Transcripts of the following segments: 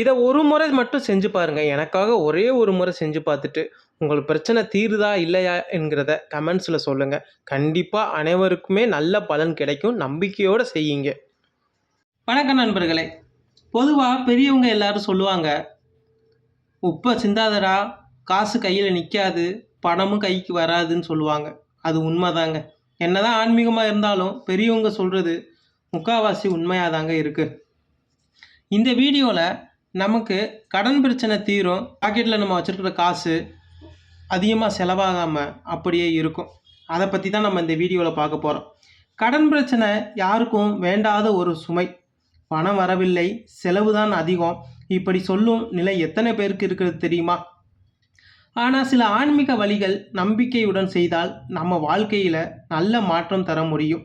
இதை ஒரு முறை மட்டும் செஞ்சு பாருங்கள் எனக்காக ஒரே ஒரு முறை செஞ்சு பார்த்துட்டு உங்கள் பிரச்சனை தீருதா இல்லையா என்கிறத கமெண்ட்ஸில் சொல்லுங்கள் கண்டிப்பாக அனைவருக்குமே நல்ல பலன் கிடைக்கும். நம்பிக்கையோடு செய்யுங்க. வணக்கம் நண்பர்களே. பொதுவாக பெரியவங்க எல்லாரும் சொல்லுவாங்க உப்பை சிந்தாதடா. காசு கையில் நிற்காது பணமும் கைக்கு வராதுன்னு சொல்லுவாங்க. அது உண்மைதாங்க. என்னதான் ஆன்மீகமாக இருந்தாலும் பெரியவங்க சொல்கிறது முக்காவாசி உண்மையாக தாங்க இருக்குது இந்த வீடியோவில் நமக்கு கடன் பிரச்சனை தீரும். பாக்கெட்டில் நம்ம வச்சுருக்கிற காசு அதிகமாக செலவாகாமல் அப்படியே இருக்கும். அதை பற்றி தான் நம்ம இந்த வீடியோவில் பார்க்க போகிறோம் கடன் பிரச்சனை யாருக்கும் வேண்டாத ஒரு சுமை. பணம் வரவில்லை செலவு தான் அதிகம். இப்படி சொல்லும் நிலை எத்தனை பேருக்கு இருக்கிறது தெரியுமா? ஆனால் சில ஆன்மீக வழிகள் நம்பிக்கையுடன் செய்தால் நம்ம வாழ்க்கையில் நல்ல மாற்றம் தர முடியும்.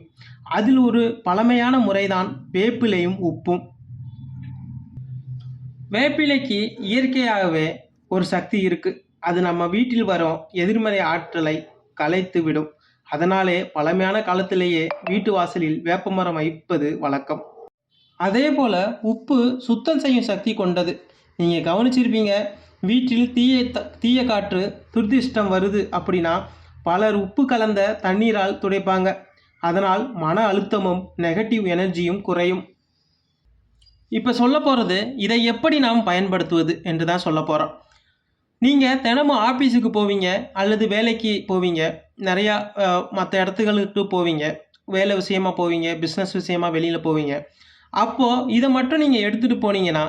அதில் ஒரு பழமையான முறைதான் வேப்பிலையும் உப்பும். வேப்பிலைக்கு இயற்கையாகவே ஒரு சக்தி இருக்குது அது நம்ம வீட்டில் வரும் எதிர்மறை ஆற்றலை கலைத்து விடும். அதனாலே பழமையான காலத்திலேயே வீட்டு வாசலில் வேப்பமரம் வைப்பது வழக்கம். அதே போல் உப்பு சுத்தம் செய்யும் சக்தி கொண்டது. நீங்கள் கவனிச்சிருப்பீங்க வீட்டில் தீய த- தீய காற்று துர்திஷ்டம் வருது அப்படின்னா பலர் உப்பு கலந்த தண்ணீரால் துடைப்பாங்க. அதனால் மன அழுத்தமும் நெகட்டிவ் எனர்ஜியும் குறையும். இப்போ சொல்ல போகிறது இதை எப்படி நாம் பயன்படுத்துவது என்று தான் சொல்ல போகிறோம் நீங்கள் தினமும் ஆஃபீஸுக்கு போவீங்க அல்லது வேலைக்கு போவீங்க நிறையா மற்ற இடத்துகளுக்கு போவீங்க வேலை விஷயமா போவீங்க பிஸ்னஸ் விஷயமா வெளியில் போவீங்க. அப்போது இதை மட்டும் நீங்கள் எடுத்துகிட்டு போனீங்கன்னா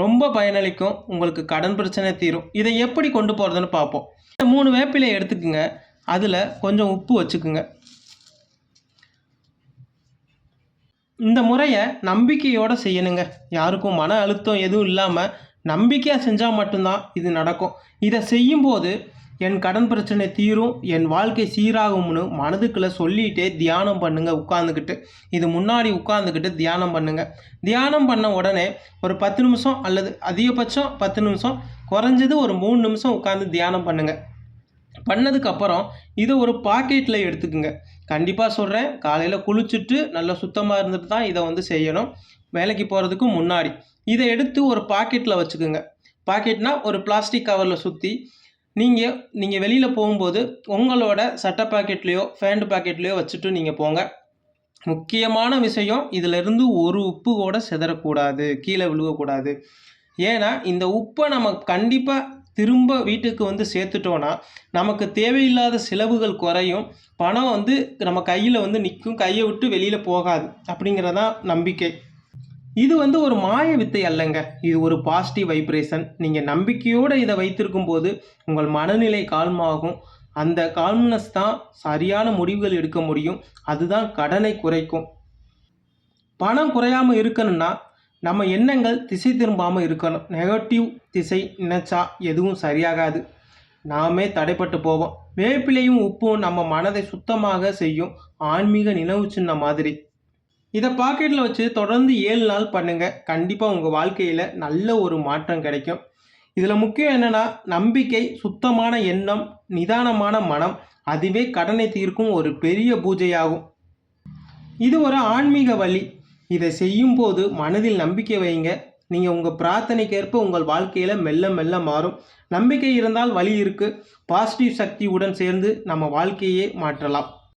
ரொம்ப பயனளிக்கும் உங்களுக்கு கடன் பிரச்சனை தீரும். இதை எப்படி கொண்டு போகிறதுன்னு பார்ப்போம். இந்த மூணு வேப்பிலை எடுத்துக்குங்க. அதில் கொஞ்சம் உப்பு வச்சுக்குங்க. இந்த முறையை நம்பிக்கையோடு செய்யணுங்க. யாருக்கும் மன அழுத்தம் எதுவும் இல்லாமல் நம்பிக்கையாக செஞ்சால் மட்டும்தான் இது நடக்கும். இதை செய்யும்போது என் கடன் பிரச்சனை தீரும் என் வாழ்க்கை சீராகும்னு மனதுக்குள்ளே சொல்லிகிட்டே தியானம் பண்ணுங்க உட்காந்துக்கிட்டு இது முன்னாடி உட்காந்துக்கிட்டு தியானம் பண்ணுங்க. தியானம் பண்ண உடனே ஒரு பத்து நிமிஷம் அல்லது அதிகபட்சம் பத்து நிமிஷம் குறைஞ்சது ஒரு மூணு நிமிஷம் உட்காந்து தியானம் பண்ணுங்க. பண்ணதுக்கப்புறம் இதை ஒரு பாக்கெட்டில் எடுத்துக்குங்க. கண்டிப்பாக சொல்கிறேன் காலையில் குளிச்சுட்டு நல்லா சுத்தமாக இருந்துட்டு தான் இதை வந்து செய்யணும். வேலைக்கு போகிறதுக்கு முன்னாடி. இதை எடுத்து ஒரு பாக்கெட்டில் வச்சுக்கோங்க. பாக்கெட்னா ஒரு பிளாஸ்டிக் கவரில் சுற்றி நீங்கள் நீங்கள் வெளியில் போகும்போது உங்களோட சட்டை பாக்கெட்லேயோ ஃபேண்ட் பாக்கெட்லேயோ வச்சுட்டு நீங்கள் போங்க. முக்கியமான விஷயம் இதிலிருந்து ஒரு உப்பு கூட சிதறக்கூடாது. கீழே விழுகக்கூடாது ஏன்னா இந்த உப்பை நம்ம கண்டிப்பாக திரும்ப வீட்டுக்கு வந்து சேர்த்துட்டோன்னா நமக்கு தேவையில்லாத செலவுகள் குறையும். பணம் வந்து நம்ம கையில் வந்து நிற்கும் கையை விட்டு வெளியில் போகாது. அப்படிங்கிறதான் நம்பிக்கை. இது வந்து ஒரு மாய வித்தை அல்லங்க. இது ஒரு பாசிட்டிவ் வைப்ரேஷன் நீங்கள் நம்பிக்கையோடு இதை வைத்திருக்கும் போது உங்கள் மனநிலை கால்மாகும். அந்த கால்ம்னஸ் தான் சரியான முடிவுகள் எடுக்க முடியும். அதுதான் கடனை குறைக்கும். பணம் குறையாமல் இருக்கணும்னா நம்ம எண்ணங்கள் திசை திரும்பாமல் இருக்கணும். நெகட்டிவ் திசை நினைச்சா எதுவும் சரியாகாது. நாமே தடைப்பட்டு போவோம். வேப்பிலையும் உப்பும் நம்ம மனதை சுத்தமாக செய்யும் ஆன்மீக நினைவு சின்ன மாதிரி. இதை பாக்கெட்டில் வச்சு தொடர்ந்து ஏழு நாள் பண்ணுங்கள் கண்டிப்பாக உங்கள் வாழ்க்கையில் நல்ல ஒரு மாற்றம் கிடைக்கும். இதில் முக்கியம் என்னென்னா நம்பிக்கை சுத்தமான எண்ணம் நிதானமான மனம் அதுவே கடனை தீர்க்கும் ஒரு பெரிய பூஜையாகும். இது ஒரு ஆன்மீக வழி. இதை செய்யும்போது மனதில் நம்பிக்கை வைங்க நீங்கள் உங்கள் பிரார்த்தனைக்கேற்ப உங்கள் வாழ்க்கையில் மெல்ல மெல்ல மாறும். நம்பிக்கை இருந்தால் வழி இருக்குது பாசிட்டிவ் சக்தியுடன் சேர்ந்து நம்ம வாழ்க்கையே மாற்றலாம்.